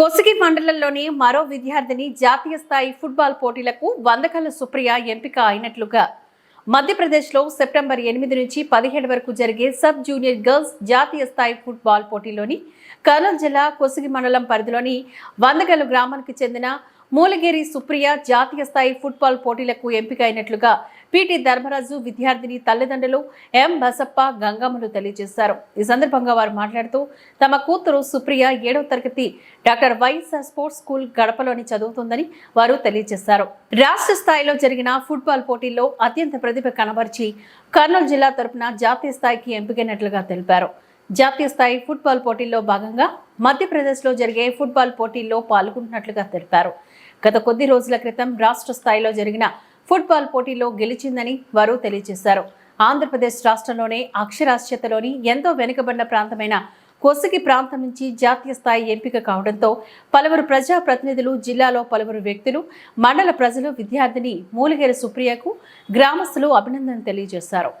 కొసిగి మండలంలోని మరో విద్యార్థిని జాతీయ స్థాయి ఫుట్బాల్ పోటీలకు వందకల్ల సుప్రియ ఎంపిక అయినట్లుగా మధ్యప్రదేశ్లో సెప్టెంబర్ ఎనిమిది నుంచి పదిహేడు వరకు జరిగే సబ్ జూనియర్ గర్ల్స్ జాతీయ స్థాయి ఫుట్బాల్ పోటీలోని కర్నూలు జిల్లా కొసిగి మండలం పరిధిలోని వందగల్లు గ్రామానికి చెందిన మూలగిరి సుప్రియ జాతీయ స్థాయి ఫుట్బాల్ పోటీలకు ఎంపిక అయినట్లుగా పిటి ధర్మరాజు విద్యార్థిని తల్లిదండ్రులు ఎం బసప్ప గంగమ్మలు తెలియజేశారు. ఈ సందర్భంగా వారు మాట్లాడుతూ తమ కూతురు సుప్రియ ఏడవ తరగతి డాక్టర్ వైఎస్ఆర్ స్పోర్ట్స్ స్కూల్ గడపలోని చదువుతుందని వారు తెలియజేశారు. రాష్ట్ర స్థాయిలో జరిగిన ఫుట్బాల్ పోటీల్లో అత్యంత ప్రతిభ కనబరిచి కర్నూలు జిల్లా తరపున జాతీయ స్థాయికి ఎంపికైనట్లుగా తెలిపారు. జాతీయ స్థాయి ఫుట్బాల్ పోటీల్లో భాగంగా మధ్యప్రదేశ్లో జరిగే ఫుట్బాల్ పోటీల్లో పాల్గొంటున్నట్లుగా తెలిపారు. గత కొద్ది రోజుల క్రితం రాష్ట్ర స్థాయిలో జరిగిన ఫుట్బాల్ పోటీలో గెలిచిందని వారు తెలియజేశారు. ఆంధ్రప్రదేశ్ రాష్ట్రంలోనే అక్షరాస్యతలోని ఎంతో వెనుకబడిన ప్రాంతమైన కొసగి ప్రాంతం నుంచి జాతీయ స్థాయి ఎంపిక కావడంతో పలువురు ప్రజా ప్రతినిధులు జిల్లాలో పలువురు వ్యక్తులు మండల ప్రజలు విద్యార్థిని మూలిగేరి సుప్రియకు గ్రామస్తులు అభినందన తెలియజేశారు.